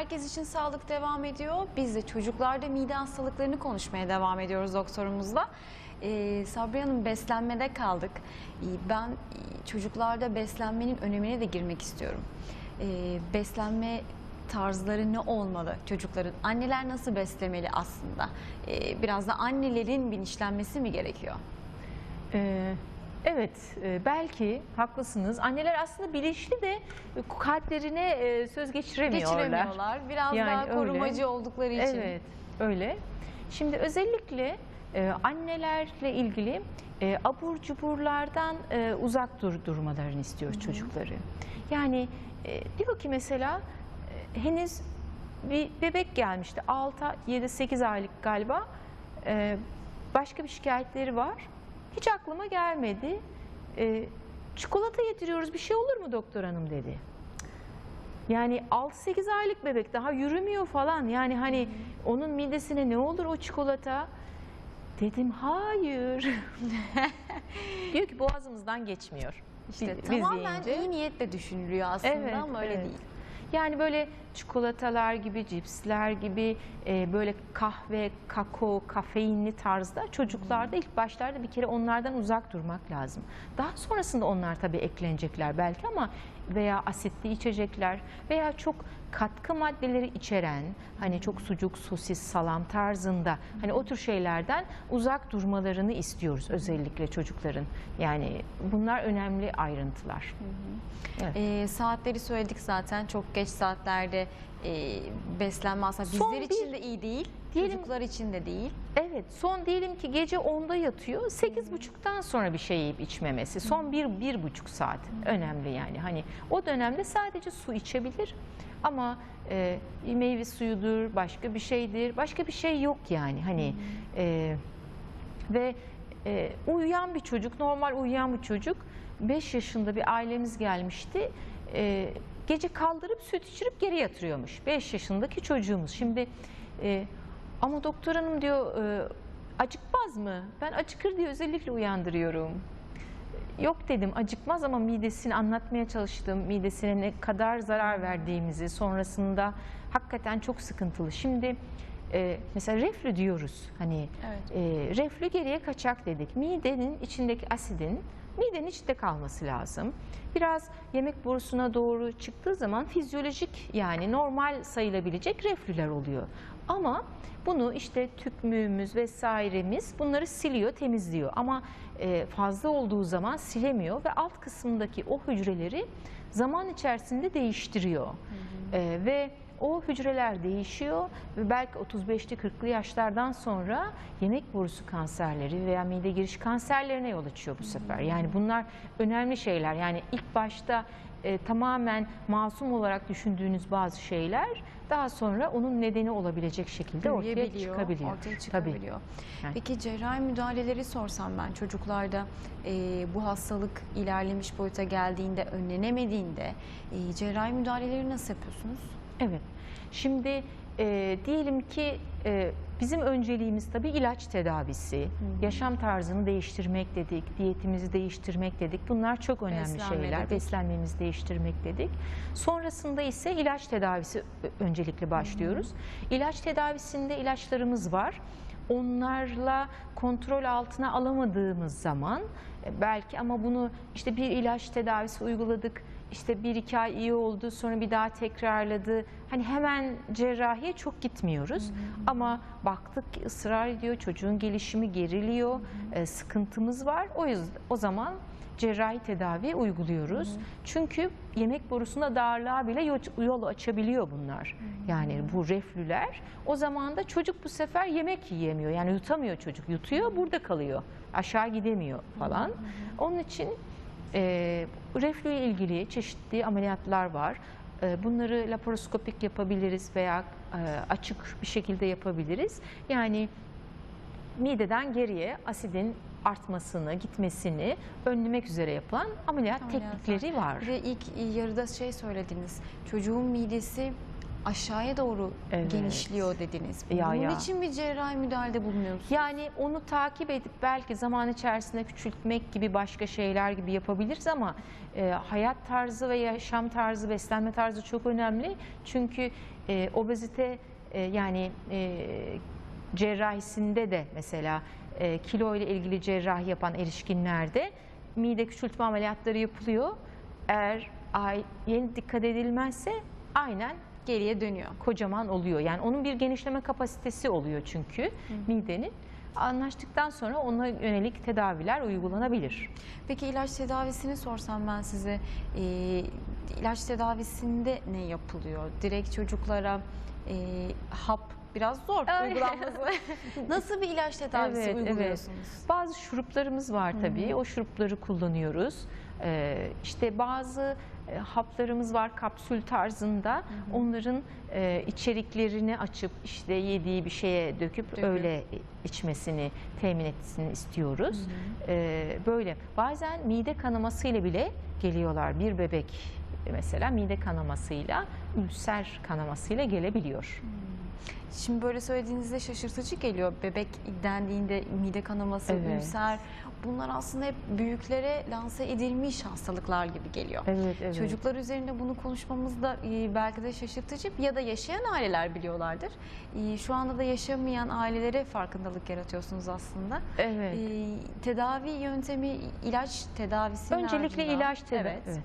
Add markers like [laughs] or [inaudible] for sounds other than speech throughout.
Herkes için sağlık devam ediyor. Biz de çocuklarda mide hastalıklarını konuşmaya devam ediyoruz doktorumuzla. Ee, Sabri Hanım beslenmede kaldık. Ee, Ben e, çocuklarda beslenmenin önemine de girmek istiyorum. Ee, beslenme tarzları ne olmalı çocukların? Anneler nasıl beslemeli aslında? Ee, biraz da annelerin bilinçlenmesi mi gerekiyor? Ee, evet, e, belki haklısınız. Anneler aslında bilinçli de kalplerine e, söz geçiremiyorlar. Geçiremiyorlar. Biraz Yani daha öyle. korumacı oldukları için. Evet, öyle. Şimdi özellikle e, annelerle ilgili e, abur cuburlardan e, uzak dur durmalarını istiyoruz çocukları. Yani e, diyor ki mesela e, henüz bir bebek gelmişti 6 7 8 aylık galiba. E, başka bir şikayetleri var. Hiç aklıma gelmedi. E, çikolata yediriyoruz bir şey olur mu doktor hanım dedi. Yani 6-8 aylık bebek daha yürümüyor falan. Yani hani onun midesine ne olur o çikolata? Dedim hayır. [laughs] Diyor ki boğazımızdan geçmiyor. İşte Biz tamamen iyi niyetle düşünülüyor aslında Evet, ama öyle evet. değil. Yani böyle çikolatalar gibi, cipsler gibi e, böyle kahve, kakao, kafeinli tarzda çocuklarda ilk başlarda bir kere onlardan uzak durmak lazım. Daha sonrasında onlar tabii eklenecekler belki ama veya asitli içecekler veya çok katkı maddeleri içeren hani çok sucuk, sosis, salam tarzında hani o tür şeylerden uzak durmalarını istiyoruz özellikle çocukların. Yani bunlar önemli ayrıntılar. Evet. Ee, saatleri söyledik zaten çok geç saatlerde e, beslenme aslında Son bizler bir- için de iyi değil, Diyelim- çocuklar için de değil. Evet, son diyelim ki gece 10'da yatıyor, 8.30'dan sonra bir şey yiyip içmemesi. Son bir, bir buçuk saat önemli yani. Hani o dönemde sadece su içebilir ama e, meyve suyudur, başka bir şeydir, başka bir şey yok yani. Hani e, ve e, uyuyan bir çocuk, normal uyuyan bir çocuk, 5 yaşında bir ailemiz gelmişti. E, gece kaldırıp süt içirip geri yatırıyormuş. 5 yaşındaki çocuğumuz. Şimdi e, ama doktor hanım diyor e, acıkmaz mı? Ben acıkır diye özellikle uyandırıyorum. Yok dedim acıkmaz ama midesini anlatmaya çalıştım. Midesine ne kadar zarar verdiğimizi sonrasında hakikaten çok sıkıntılı. Şimdi e, mesela reflü diyoruz. Hani Evet. e, reflü geriye kaçak dedik. Midenin içindeki asidin midenin içinde kalması lazım. Biraz yemek borusuna doğru çıktığı zaman fizyolojik yani normal sayılabilecek reflüler oluyor. Ama bunu işte tükmüğümüz vesairemiz bunları siliyor, temizliyor. Ama e, fazla olduğu zaman silemiyor ve alt kısmındaki o hücreleri zaman içerisinde değiştiriyor. E, ve o hücreler değişiyor ve belki 35'li 40'lı yaşlardan sonra yemek borusu kanserleri veya mide giriş kanserlerine yol açıyor bu sefer. Yani bunlar önemli şeyler. Yani ilk başta e, tamamen masum olarak düşündüğünüz bazı şeyler daha sonra onun nedeni olabilecek şekilde ortaya çıkabiliyor. Ortaya Tabii. çıkabiliyor. Yani. Peki cerrahi müdahaleleri sorsam ben çocuklarda e, bu hastalık ilerlemiş boyuta geldiğinde, önlenemediğinde e, cerrahi müdahaleleri nasıl yapıyorsunuz? Evet. Şimdi e, diyelim ki e, bizim önceliğimiz tabii ilaç tedavisi, yaşam tarzını değiştirmek dedik, diyetimizi değiştirmek dedik. Bunlar çok önemli Beslenme şeyler. dedik. Beslenmemizi değiştirmek dedik. Sonrasında ise ilaç tedavisi öncelikle başlıyoruz. İlaç tedavisinde ilaçlarımız var. Onlarla kontrol altına alamadığımız zaman e, belki ama bunu işte bir ilaç tedavisi uyguladık. İşte bir iki ay iyi oldu sonra bir daha tekrarladı. Hani hemen cerrahiye çok gitmiyoruz. Ama baktık ki ısrar ediyor, çocuğun gelişimi geriliyor, e, sıkıntımız var. O yüzden o zaman cerrahi tedavi uyguluyoruz. Çünkü yemek borusunda darlığa bile yol- yol açabiliyor bunlar. Yani bu reflüler. O zaman da çocuk bu sefer yemek yiyemiyor. Yani yutamıyor çocuk. Yutuyor, burada kalıyor. Aşağı gidemiyor falan. Onun için e, reflü ile ilgili çeşitli ameliyatlar var. E, bunları laparoskopik yapabiliriz veya e, açık bir şekilde yapabiliriz. Yani mideden geriye asidin artmasını, gitmesini önlemek üzere yapılan ameliyat Ameliyatlar. teknikleri var. De ilk yarıda şey söylediniz. Çocuğun midesi aşağıya doğru Evet. genişliyor dediniz. Ya, Bunun ya. için bir cerrahi müdahalede bulunuyor musunuz? Yani onu takip edip belki zaman içerisinde küçültmek gibi başka şeyler gibi yapabiliriz ama e, hayat tarzı ve yaşam tarzı, beslenme tarzı çok önemli. Çünkü e, obezite e, yani e, cerrahisinde de mesela e, kilo ile ilgili cerrahi yapan erişkinlerde mide küçültme ameliyatları yapılıyor. Eğer ay, yeni dikkat edilmezse aynen Geriye dönüyor. kocaman oluyor. Yani onun bir genişleme kapasitesi oluyor çünkü midenin. Anlaştıktan sonra ona yönelik tedaviler uygulanabilir. Peki ilaç tedavisini sorsam ben size, e, ilaç tedavisinde ne yapılıyor? Direkt çocuklara e, hap biraz zor uygulanması. [laughs] Nasıl bir ilaç tedavisi Evet, evet. uyguluyorsunuz? Bazı şuruplarımız var tabii. O şurupları kullanıyoruz. Ee, işte bazı e, haplarımız var kapsül tarzında. Onların e, içeriklerini açıp işte yediği bir şeye döküp Döküp. öyle içmesini temin etsin istiyoruz. Ee, böyle bazen mide kanamasıyla bile geliyorlar. Bir bebek mesela mide kanamasıyla, ülser kanamasıyla gelebiliyor. Şimdi böyle söylediğinizde şaşırtıcı geliyor. Bebek dendiğinde mide kanaması, Evet. ülser bunlar aslında hep büyüklere lanse edilmiş hastalıklar gibi geliyor. Evet, evet. Çocuklar üzerinde bunu konuşmamız da e, belki de şaşırtıcı ya da yaşayan aileler biliyorlardır. E, Şu anda da yaşamayan ailelere farkındalık yaratıyorsunuz aslında. Evet. E, Tedavi yöntemi ilaç tedavisi Öncelikle ilaç tedavi. Evet. evet.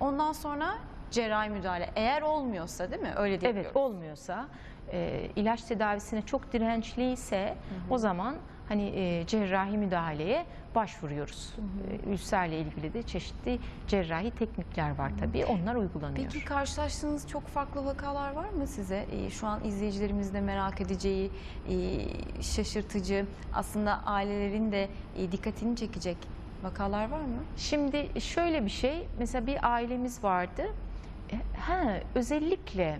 Ondan sonra cerrahi müdahale. Eğer olmuyorsa değil mi? Öyle diyebiliyoruz. Evet olmuyorsa e, ilaç tedavisine çok dirençliyse o zaman hani e, cerrahi müdahaleye başvuruyoruz. E, ülserle ilgili de çeşitli cerrahi teknikler var tabii. Onlar uygulanıyor. Peki karşılaştığınız çok farklı vakalar var mı size? Ee, şu an izleyicilerimiz de merak edeceği, e, şaşırtıcı, aslında ailelerin de e, dikkatini çekecek vakalar var mı? Şimdi şöyle bir şey, mesela bir ailemiz vardı. E, Ha, özellikle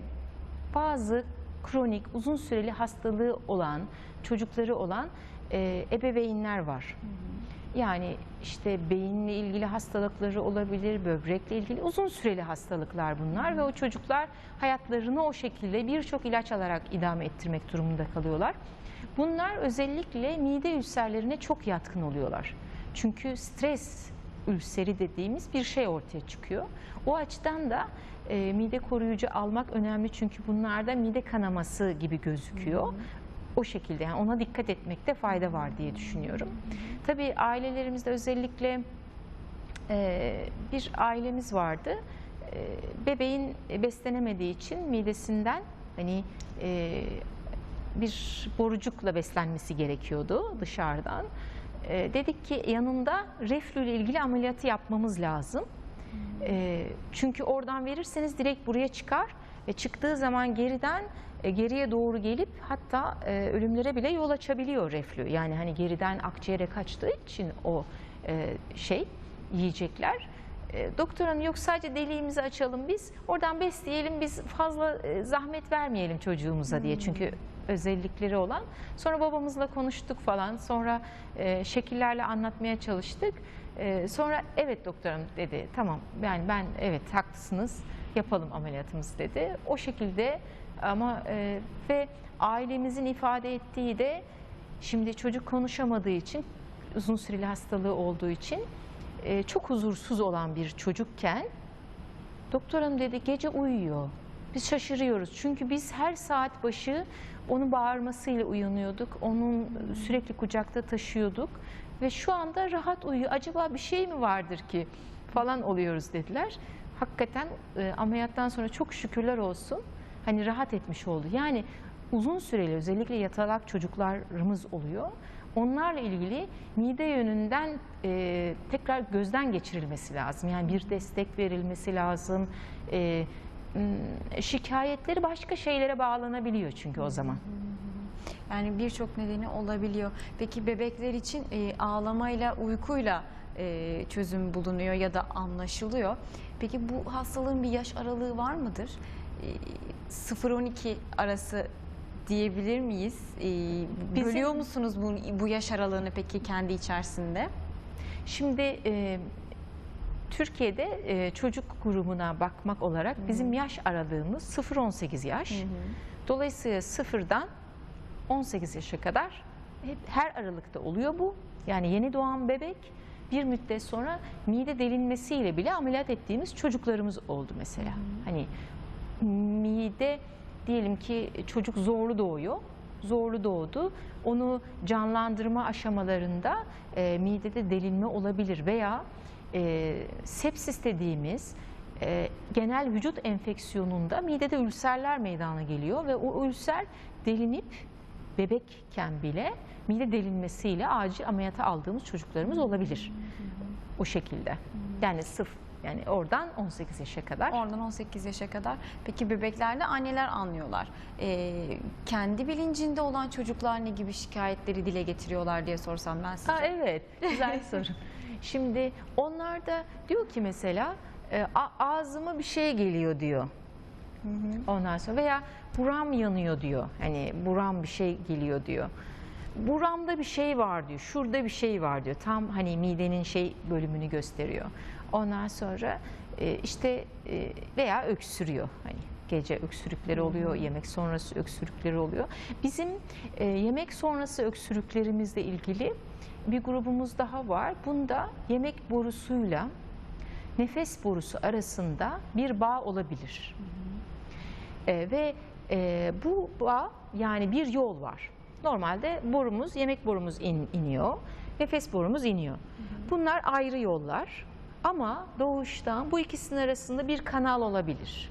bazı kronik, uzun süreli hastalığı olan, çocukları olan e, ebeveynler var. Yani işte beyinle ilgili hastalıkları olabilir, böbrekle ilgili uzun süreli hastalıklar bunlar ve o çocuklar hayatlarını o şekilde birçok ilaç alarak idame ettirmek durumunda kalıyorlar. Bunlar özellikle mide ülserlerine çok yatkın oluyorlar. Çünkü stres ülseri dediğimiz bir şey ortaya çıkıyor. O açıdan da e, mide koruyucu almak önemli çünkü bunlarda mide kanaması gibi gözüküyor. O şekilde yani ona dikkat etmekte fayda var diye düşünüyorum. Tabii ailelerimizde özellikle e, bir ailemiz vardı. E, bebeğin beslenemediği için midesinden hani e, bir borucukla beslenmesi gerekiyordu dışarıdan. E, dedik ki yanında reflü ile ilgili ameliyatı yapmamız lazım. E, çünkü oradan verirseniz direkt buraya çıkar ve çıktığı zaman geriden geriye doğru gelip hatta e, ölümlere bile yol açabiliyor reflü. Yani hani geriden akciğere kaçtığı için o e, şey yiyecekler. E, doktor hanım yok sadece deliğimizi açalım biz oradan besleyelim biz fazla e, zahmet vermeyelim çocuğumuza diye çünkü özellikleri olan. Sonra babamızla konuştuk falan sonra e, şekillerle anlatmaya çalıştık. E, sonra evet doktor hanım dedi tamam yani ben evet haklısınız yapalım ameliyatımızı dedi. O şekilde ama e, ve ailemizin ifade ettiği de şimdi çocuk konuşamadığı için uzun süreli hastalığı olduğu için e, çok huzursuz olan bir çocukken doktor dedi gece uyuyor. Biz şaşırıyoruz çünkü biz her saat başı onun bağırmasıyla uyanıyorduk. Onun sürekli kucakta taşıyorduk ve şu anda rahat uyuyor. Acaba bir şey mi vardır ki falan oluyoruz dediler. Hakikaten e, ameliyattan sonra çok şükürler olsun hani rahat etmiş oldu. Yani uzun süreli özellikle yatalak çocuklarımız oluyor. Onlarla ilgili mide yönünden e, tekrar gözden geçirilmesi lazım. Yani bir destek verilmesi lazım. E, şikayetleri başka şeylere bağlanabiliyor çünkü o zaman. Yani birçok nedeni olabiliyor. Peki bebekler için e, ağlamayla, uykuyla e, çözüm bulunuyor ya da anlaşılıyor. Peki bu hastalığın bir yaş aralığı var mıdır? E, 0-12 arası diyebilir miyiz? E, Bizim- Bölüyor musunuz bu, bu yaş aralığını peki kendi içerisinde? Şimdi e, Türkiye'de e, çocuk grubuna bakmak olarak bizim yaş aralığımız 0-18 yaş. Dolayısıyla sıfırdan 18 yaşa kadar hep her aralıkta oluyor bu. Yani yeni doğan bebek bir müddet sonra mide delinmesiyle bile ameliyat ettiğimiz çocuklarımız oldu mesela. Hani mide diyelim ki çocuk zorlu doğuyor. Zorlu doğdu. Onu canlandırma aşamalarında e, midede delinme olabilir veya e, sepsis dediğimiz e, genel vücut enfeksiyonunda midede ülserler meydana geliyor ve o ülser delinip bebekken bile mide delinmesiyle acil ameliyata aldığımız çocuklarımız olabilir. O şekilde. Yani sırf yani oradan 18 yaşa kadar. Oradan 18 yaşa kadar. Peki bebeklerde anneler anlıyorlar. Ee, kendi bilincinde olan çocuklar ne gibi şikayetleri dile getiriyorlar diye sorsam ben size. Ha, evet, güzel soru. [laughs] Şimdi onlar da diyor ki mesela e, "A- ağzıma bir şey geliyor diyor. Ondan sonra veya buram yanıyor diyor. Hani buram bir şey geliyor diyor. Buramda bir şey var diyor. Şurada bir şey var diyor. Tam hani midenin şey bölümünü gösteriyor. Ondan sonra e, işte e, veya öksürüyor. Hani gece öksürükleri oluyor, yemek sonrası öksürükleri oluyor. Bizim e, yemek sonrası öksürüklerimizle ilgili bir grubumuz daha var. Bunda yemek borusuyla nefes borusu arasında bir bağ olabilir. E, ve e, bu bağ yani bir yol var. Normalde borumuz, yemek borumuz in- iniyor, nefes borumuz iniyor. Bunlar ayrı yollar ama doğuştan bu ikisinin arasında bir kanal olabilir.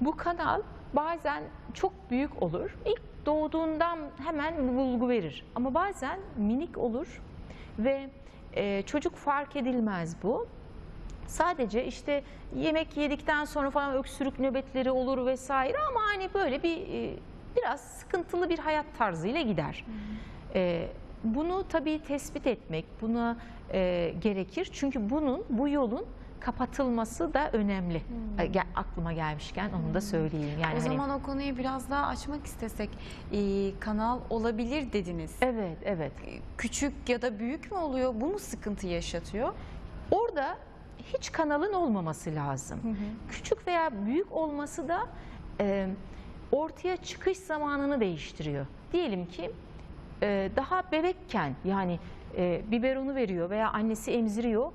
Bu kanal bazen çok büyük olur. İlk doğduğundan hemen bulgu verir. Ama bazen minik olur ve e, çocuk fark edilmez bu. Sadece işte yemek yedikten sonra falan öksürük nöbetleri olur vesaire ama hani böyle bir e, biraz sıkıntılı bir hayat tarzıyla gider. E, bunu tabii tespit etmek buna e, gerekir çünkü bunun bu yolun kapatılması da önemli. E, gel- aklıma gelmişken onu da söyleyeyim. Yani o hani- zaman o konuyu biraz daha açmak istesek ee, kanal olabilir dediniz. evet evet. Küçük ya da büyük mü oluyor? Bu mu sıkıntı yaşatıyor? Orada hiç kanalın olmaması lazım. Küçük veya büyük olması da e, ortaya çıkış zamanını değiştiriyor. Diyelim ki e, daha bebekken yani e, biberonu veriyor veya annesi emziriyor.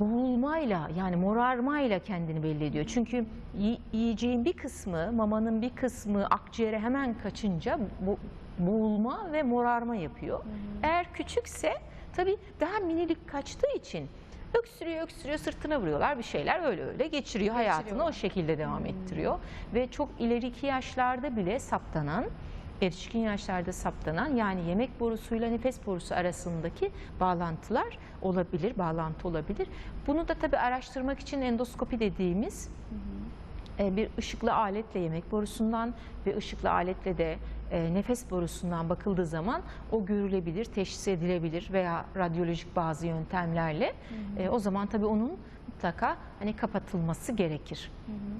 Boğulmayla yani morarmayla kendini belli ediyor. Çünkü yi- yiyeceğin bir kısmı, mamanın bir kısmı akciğere hemen kaçınca bu, boğulma ve morarma yapıyor. Eğer küçükse tabii daha minilik kaçtığı için öksürüyor öksürüyor sırtına vuruyorlar bir şeyler öyle öyle geçiriyor hayatını o şekilde devam ettiriyor. Ve çok ileriki yaşlarda bile saptanan erişkin yaşlarda saptanan yani yemek borusuyla nefes borusu arasındaki bağlantılar olabilir, bağlantı olabilir. Bunu da tabii araştırmak için endoskopi dediğimiz e, bir ışıklı aletle yemek borusundan ve ışıklı aletle de e, nefes borusundan bakıldığı zaman o görülebilir, teşhis edilebilir veya radyolojik bazı yöntemlerle. E, o zaman tabii onun mutlaka hani kapatılması gerekir.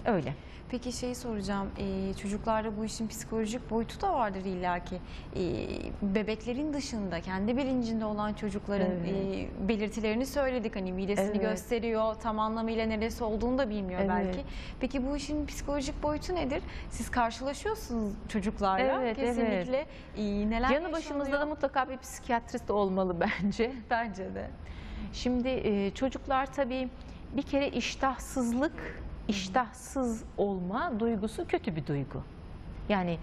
Öyle. Peki şeyi soracağım. ee, çocuklarda bu işin psikolojik boyutu da vardır illaki. Ee, bebeklerin dışında kendi bilincinde olan çocukların Evet. ee, belirtilerini söyledik. Hani midesini Evet. gösteriyor, tam anlamıyla neresi olduğunu da bilmiyor Evet. belki. Peki bu işin psikolojik boyutu nedir? Siz karşılaşıyorsunuz çocuklarla. Evet, evet. Kesinlikle. Ee, neler Yanı başımızda da mutlaka bir psikiyatrist olmalı [laughs] bence. bence de. Şimdi e, çocuklar tabii bir kere iştahsızlık, iştahsız olma duygusu kötü bir duygu. Yani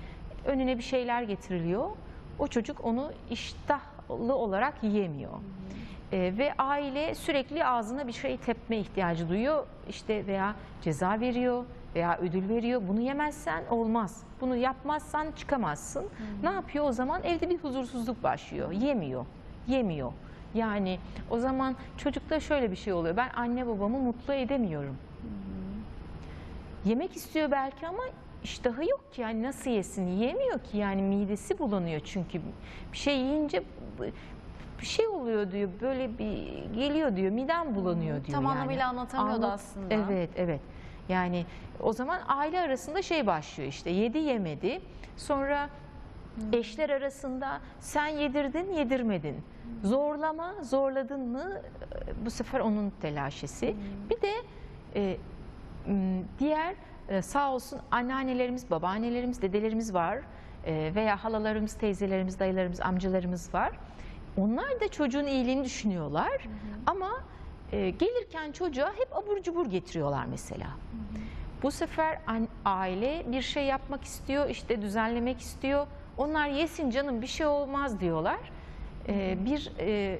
önüne bir şeyler getiriliyor, o çocuk onu iştahlı olarak yiyemiyor. E, ve aile sürekli ağzına bir şey tepme ihtiyacı duyuyor. İşte veya ceza veriyor veya ödül veriyor. Bunu yemezsen olmaz. Bunu yapmazsan çıkamazsın. Ne yapıyor o zaman? Evde bir huzursuzluk başlıyor. Yemiyor. Yemiyor. Yani o zaman çocukta şöyle bir şey oluyor. Ben anne babamı mutlu edemiyorum. Yemek istiyor belki ama iştahı yok ki. Yani nasıl yesin? Yiyemiyor ki. Yani midesi bulanıyor çünkü. Bir şey yiyince bir şey oluyor diyor. Böyle bir geliyor diyor. Midem bulanıyor diyor. Tam yani. anlamıyla anlatamıyordu Anlat- aslında. Evet, evet. Yani o zaman aile arasında şey başlıyor işte. Yedi yemedi. Sonra eşler arasında sen yedirdin, yedirmedin. Zorlama, zorladın mı bu sefer onun telaşesi. Bir de e, diğer e, sağ olsun anneannelerimiz, babaannelerimiz, dedelerimiz var E, veya halalarımız, teyzelerimiz, dayılarımız, amcalarımız var. Onlar da çocuğun iyiliğini düşünüyorlar ama e, gelirken çocuğa hep abur cubur getiriyorlar mesela. Bu sefer aile bir şey yapmak istiyor, işte düzenlemek istiyor. Onlar yesin canım bir şey olmaz diyorlar. Ee, bir e,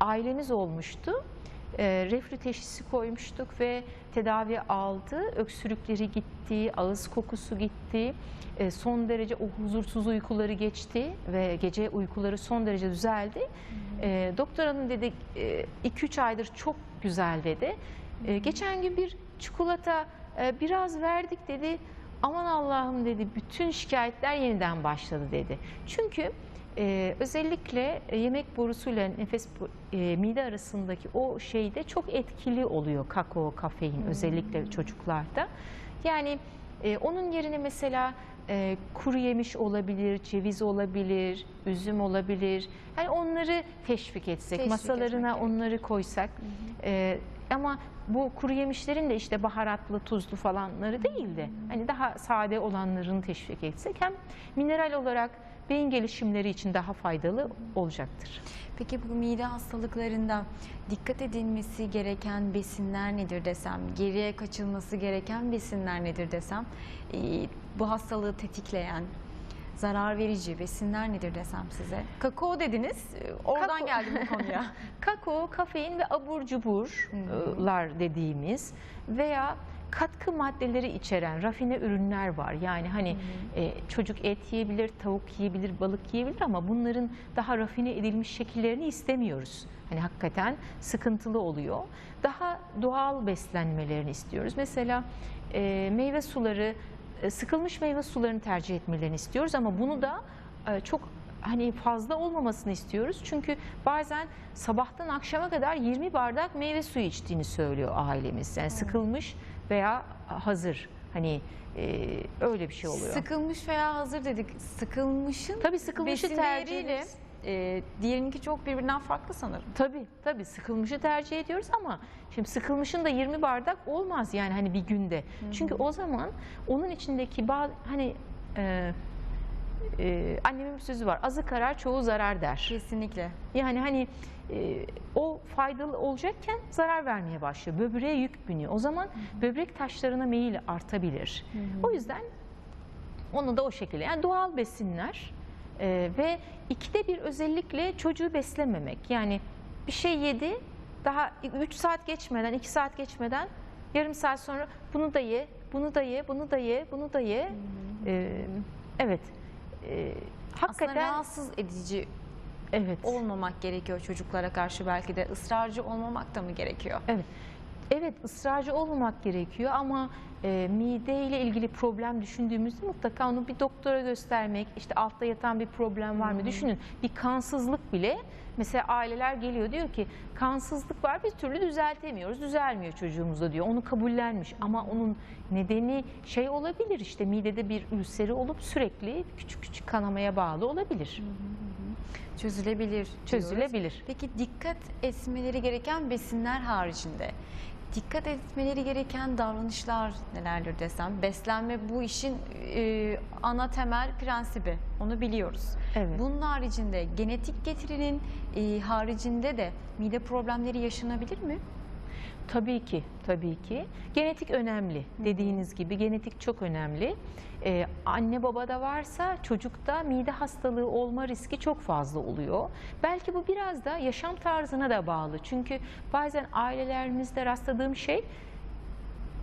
ailemiz olmuştu. E, reflü teşhisi koymuştuk ve tedavi aldı. Öksürükleri gitti, ağız kokusu gitti. E, son derece o huzursuz uykuları geçti ve gece uykuları son derece düzeldi. E, doktor hanım dedi 2-3 aydır çok güzel dedi. E, geçen gün bir çikolata e, biraz verdik dedi. Aman Allah'ım dedi bütün şikayetler yeniden başladı dedi. Çünkü e, özellikle yemek borusuyla nefes e, mide arasındaki o şeyde çok etkili oluyor kakao, kafein özellikle çocuklarda. Yani e, onun yerine mesela e, kuru yemiş olabilir, ceviz olabilir, üzüm olabilir. Yani onları teşvik etsek, Teşvik masalarına etmek onları koysak. E, ama bu kuru yemişlerin de işte baharatlı, tuzlu falanları değil de hani daha sade olanlarını teşvik etsek hem mineral olarak beyin gelişimleri için daha faydalı olacaktır. Peki bu mide hastalıklarında dikkat edilmesi gereken besinler nedir desem, geriye kaçılması gereken besinler nedir desem, e, bu hastalığı tetikleyen, zarar verici besinler nedir desem size? Kakao dediniz, e, oradan Kakao. geldim bu konuya. [laughs] Kakao, kafein ve abur cuburlar dediğimiz veya katkı maddeleri içeren rafine ürünler var. Yani hani e, çocuk et yiyebilir, tavuk yiyebilir, balık yiyebilir ama bunların daha rafine edilmiş şekillerini istemiyoruz. Hani hakikaten sıkıntılı oluyor. Daha doğal beslenmelerini istiyoruz. Mesela e, meyve suları, sıkılmış meyve sularını tercih etmelerini istiyoruz ama bunu da e, çok hani fazla olmamasını istiyoruz. Çünkü bazen sabahtan akşama kadar 20 bardak meyve suyu içtiğini söylüyor ailemiz. Yani sıkılmış veya hazır. Hani e, öyle bir şey oluyor. Sıkılmış veya hazır dedik. Sıkılmışın Tabii sıkılmışı tercih ederiz. E, diğerinki çok birbirinden farklı sanırım. Tabii tabii sıkılmışı tercih ediyoruz ama şimdi sıkılmışın da 20 bardak olmaz yani hani bir günde. Çünkü o zaman onun içindeki bazı hani e, e, annemin bir sözü var. Azı karar çoğu zarar der. Kesinlikle. Yani hani e, o faydalı olacakken zarar vermeye başlıyor. Böbreğe yük biniyor. O zaman böbrek taşlarına meyil artabilir. O yüzden onu da o şekilde yani doğal besinler e, ve ikide bir özellikle çocuğu beslememek. Yani bir şey yedi daha 3 saat geçmeden 2 saat geçmeden yarım saat sonra bunu da ye, bunu da ye, bunu da ye, bunu da ye. E, evet. E, Aslında hakikaten rahatsız edici evet. olmamak gerekiyor çocuklara karşı belki de ısrarcı olmamak da mı gerekiyor? Evet. Evet ısrarcı olmamak gerekiyor ama e, mide ile ilgili problem düşündüğümüzde mutlaka onu bir doktora göstermek, işte altta yatan bir problem var mı düşünün. Bir kansızlık bile mesela aileler geliyor diyor ki kansızlık var bir türlü düzeltemiyoruz. Düzelmiyor çocuğumuzda diyor. Onu kabullenmiş ama onun nedeni şey olabilir işte midede bir ülseri olup sürekli küçük küçük kanamaya bağlı olabilir. Çözülebilir. diyoruz. Çözülebilir. Peki dikkat etmeleri gereken besinler haricinde dikkat etmeleri gereken davranışlar nelerdir desem? Beslenme bu işin e, ana temel prensibi. Onu biliyoruz. Evet. Bunun haricinde genetik getirinin e, haricinde de mide problemleri yaşanabilir mi? Tabii ki, tabii ki. Genetik önemli. Dediğiniz gibi genetik çok önemli. Ee, anne babada varsa çocukta mide hastalığı olma riski çok fazla oluyor. Belki bu biraz da yaşam tarzına da bağlı. Çünkü bazen ailelerimizde rastladığım şey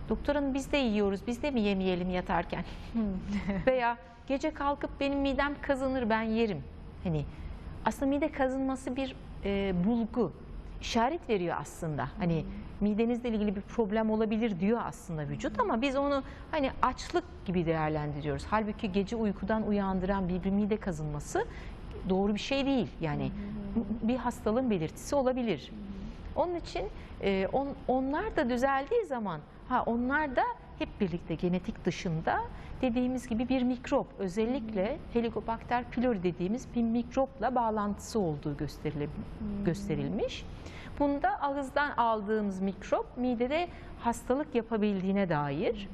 doktor hanım biz de yiyoruz, biz de mi yemeyelim yatarken? [laughs] Veya gece kalkıp benim midem kazınır ben yerim. Hani aslında mide kazınması bir e, bulgu, işaret veriyor aslında. Hani midenizle ilgili bir problem olabilir diyor aslında vücut ama biz onu hani açlık gibi değerlendiriyoruz. Halbuki gece uykudan uyandıran bir, bir mide kazınması doğru bir şey değil. Yani bir hastalığın belirtisi olabilir. Onun için e, on, onlar da düzeldiği zaman ha onlar da hep birlikte genetik dışında dediğimiz gibi bir mikrop özellikle Helicobacter pylori dediğimiz bir mikropla bağlantısı olduğu gösterile- gösterilmiş. Bunda ağızdan aldığımız mikrop midede hastalık yapabildiğine dair.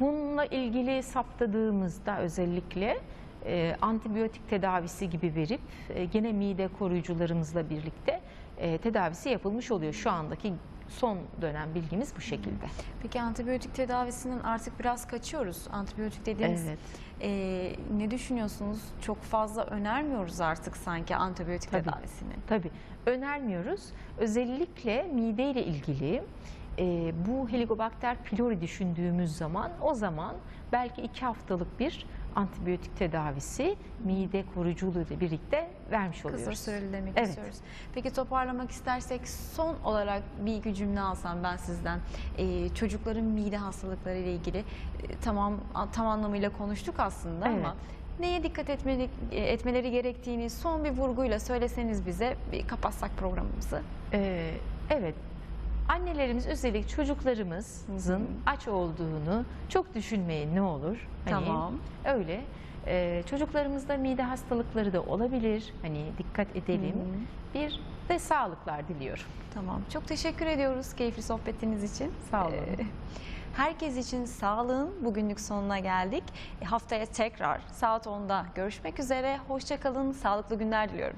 Bununla ilgili saptadığımızda özellikle e, antibiyotik tedavisi gibi verip e, gene mide koruyucularımızla birlikte e, tedavisi yapılmış oluyor. Şu andaki son dönem bilgimiz bu şekilde. Peki antibiyotik tedavisinden artık biraz kaçıyoruz. Antibiyotik dediğimiz Evet. e, ne düşünüyorsunuz? Çok fazla önermiyoruz artık sanki antibiyotik Tabii. tedavisini. Tabii önermiyoruz. Özellikle mide ile ilgili e, bu Helicobacter pylori düşündüğümüz zaman o zaman belki iki haftalık bir antibiyotik tedavisi mide koruyuculuğu ile birlikte vermiş oluyoruz. Kısa süreli demek Evet. istiyoruz. Peki toparlamak istersek son olarak bir iki cümle alsam ben sizden. Ee, çocukların mide hastalıkları ile ilgili e, tamam tam anlamıyla konuştuk aslında ama Evet. neye dikkat etmeli, e, etmeleri gerektiğini son bir vurguyla söyleseniz bize bir kapatsak programımızı. Ee, evet. Annelerimiz özellikle çocuklarımızın aç olduğunu çok düşünmeyin ne olur. Hani Tamam. Öyle. Ee, çocuklarımızda mide hastalıkları da olabilir. Hani dikkat edelim. Bir de sağlıklar diliyorum. Tamam. Çok teşekkür ediyoruz keyifli sohbetiniz için. Sağ olun. Ee, Herkes için sağlığın bugünlük sonuna geldik. Haftaya tekrar saat 10'da görüşmek üzere. Hoşçakalın, sağlıklı günler diliyorum.